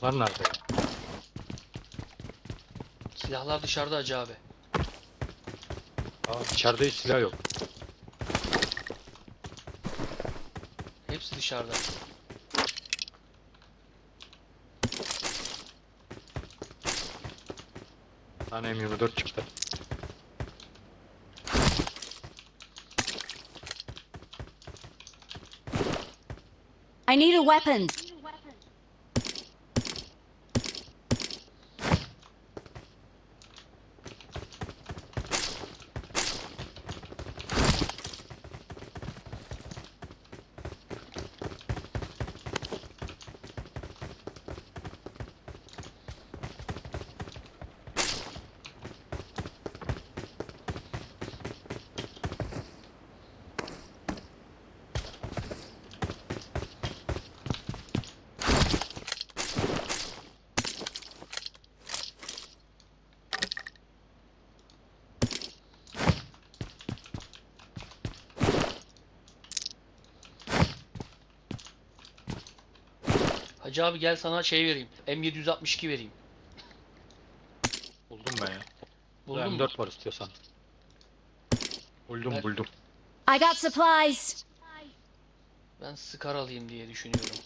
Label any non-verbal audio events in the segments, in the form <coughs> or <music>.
Silahlar nerede ya? Silahlar dışarıda Hacı abi. Aa, içeride hiç silah yok. Hepsi dışarıda. Bir tane M24 çıktı. I need a weapon. Hacı abi gel sana şey vereyim. M762 vereyim. Buldum ben ya. Buldun mu? M4 var istiyorsan. Buldum Evet. buldum. I got supplies. Ben Scar alayım diye düşünüyorum.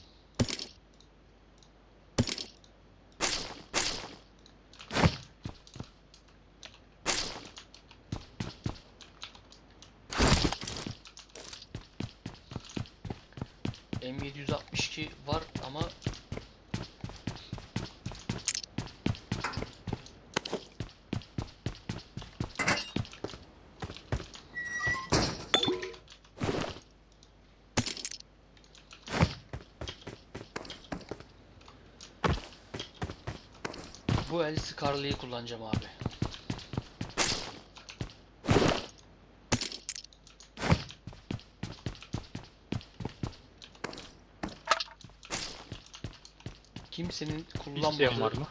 M762 var ama bu el Scar'lıyı kullanacağım abi. Kimsenin İsteyen var kullanmadığı mı?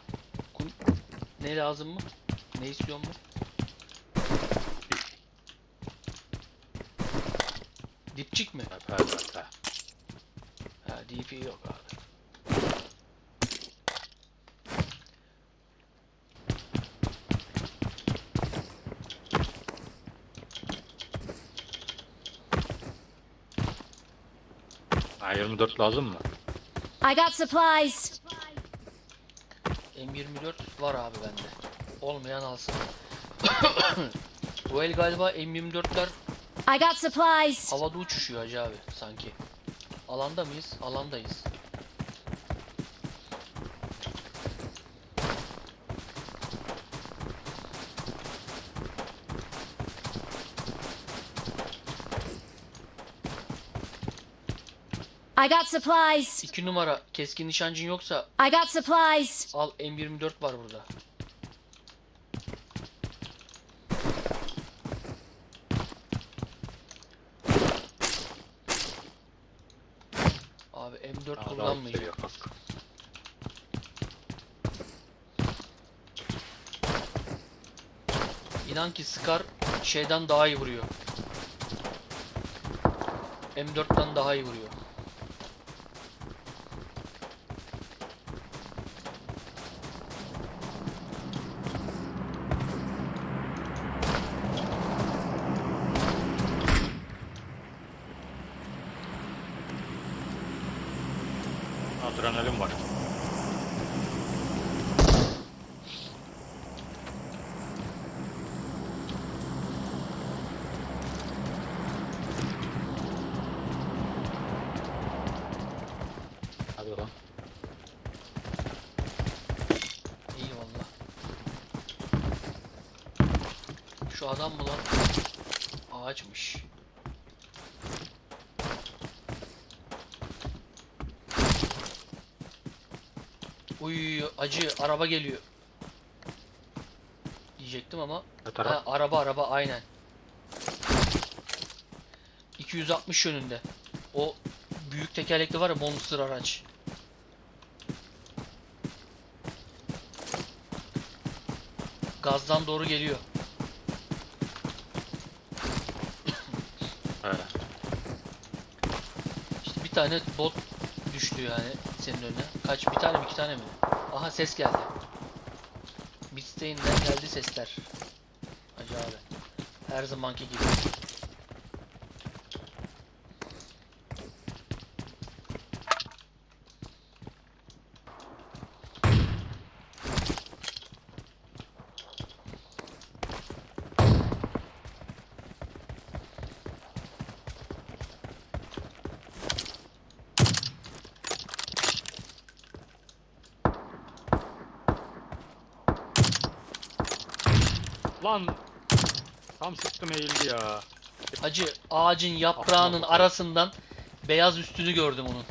ne lazım mı? Ne istiyor mu? Dipçik mi? Evet, evet, evet. Ha DP yok abi. Ha, 24 lazım mı? I got supplies. M24 var abi bende. Olmayan alsın. <coughs> Bu el galiba M24'ler I got supplies. havada uçuşuyor hacı abi sanki. Alanda mıyız? Alandayız. I got supplies. 2 numara keskin nişancın yoksa I got supplies. al M24 var burada. Abi M4 Aa, daha kullanmayacağım. yok, bak. İnan ki Scar şeyden daha iyi vuruyor. M4'ten daha iyi vuruyor. Adrenalin var. Hadi lan. İyi valla. Şu adam mı lan? Ağaçmış. Uy acı araba geliyor. Diyecektim ama. Ha, araba araba aynen. 260 yönünde. O büyük tekerlekli var ya monster araç. Gazdan doğru geliyor. He. İşte bir tane bot düştü yani senin önüne. Kaç bir tane mi iki tane mi? Aha ses geldi. Bitstein'den geldi sesler. Hacı abi. Her zamanki gibi. Lan tam sıktım eğildi ya. Hacı ağacın yaprağının Aklına bak. arasından beyaz üstünü gördüm onun.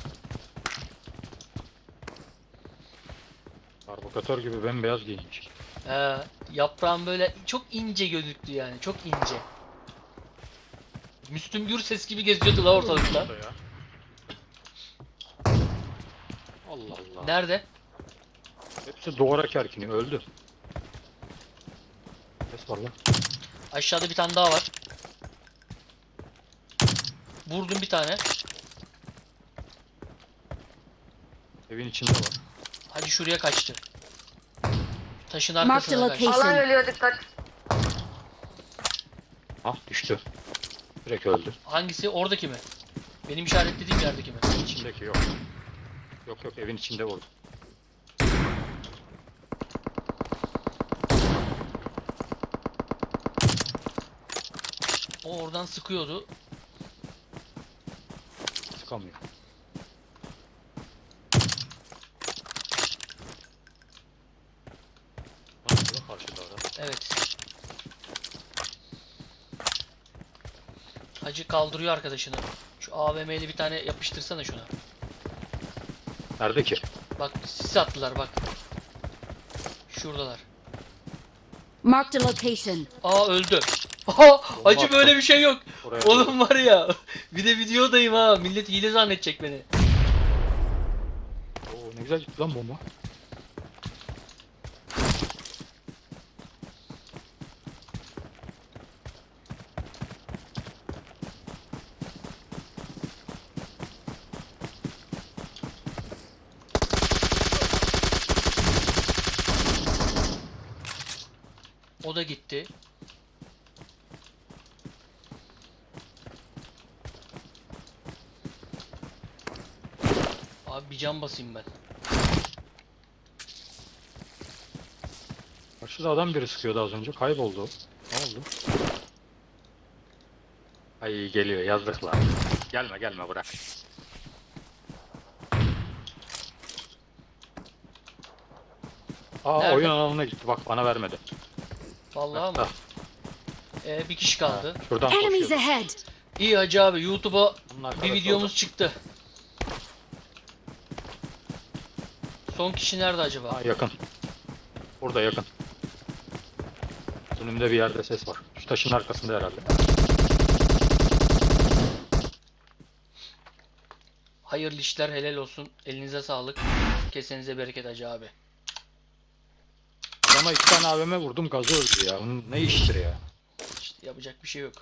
Karbokatör gibi bembeyaz giyinmiş. Ee, yaprağın böyle çok ince gözüktü yani. Çok ince. Müslüm Gürses gibi geziyordu la ortalıkta. Ya. Allah Allah. Nerede? Hepsi doğarak erkini öldü. Ses var lan. Aşağıda bir tane daha var. Vurdum bir tane. Evin içinde var. Hadi şuraya kaçtı. Taşın Mark the arkasına kaçtı. location. Alan ölüyor dikkat. Ah düştü. Direkt öldü. Hangisi? Oradaki mi? Benim işaretlediğim yerdeki mi? İçindeki yok. Yok yok evin içinde vurdu. O oradan sıkıyordu. Sıkamıyor. Karşıda. Evet. Hacı kaldırıyor arkadaşını. Şu AVM'li bir tane yapıştırsana şuna. Nerede ki? Bak sis attılar bak. Şuradalar. Marked a location. Aa öldü. Hacı attım. böyle bir şey yok. Oraya Oğlum var ya. Bir de videodayım ha. Millet hile zannedecek beni. Oo, ne güzel gitti lan bomba. O da gitti. Can basayım ben. Karşıda adam biri sıkıyordu az önce. Kayboldu. Ne oldu? Ay geliyor yazdıklar. Gelme gelme bırak. Aa Nerede? oyun alanına gitti bak bana vermedi. Vallahi mı? Ah, Ee, bir kişi kaldı. Şuradan Enemies koşuyor. ahead. İyi hacı abi YouTube'a Bunun bir arkadaşı videomuz orada. çıktı. Son kişi nerede acaba? Aa, yakın. Burada yakın. Önümde bir yerde ses var. Şu taşın arkasında herhalde. Hayırlı işler helal olsun. Elinize sağlık. Kesenize bereket hacı abi. Adama iki tane AVM vurdum gazı öldü ya. Bunun ne iştir ya? İşte yapacak bir şey yok.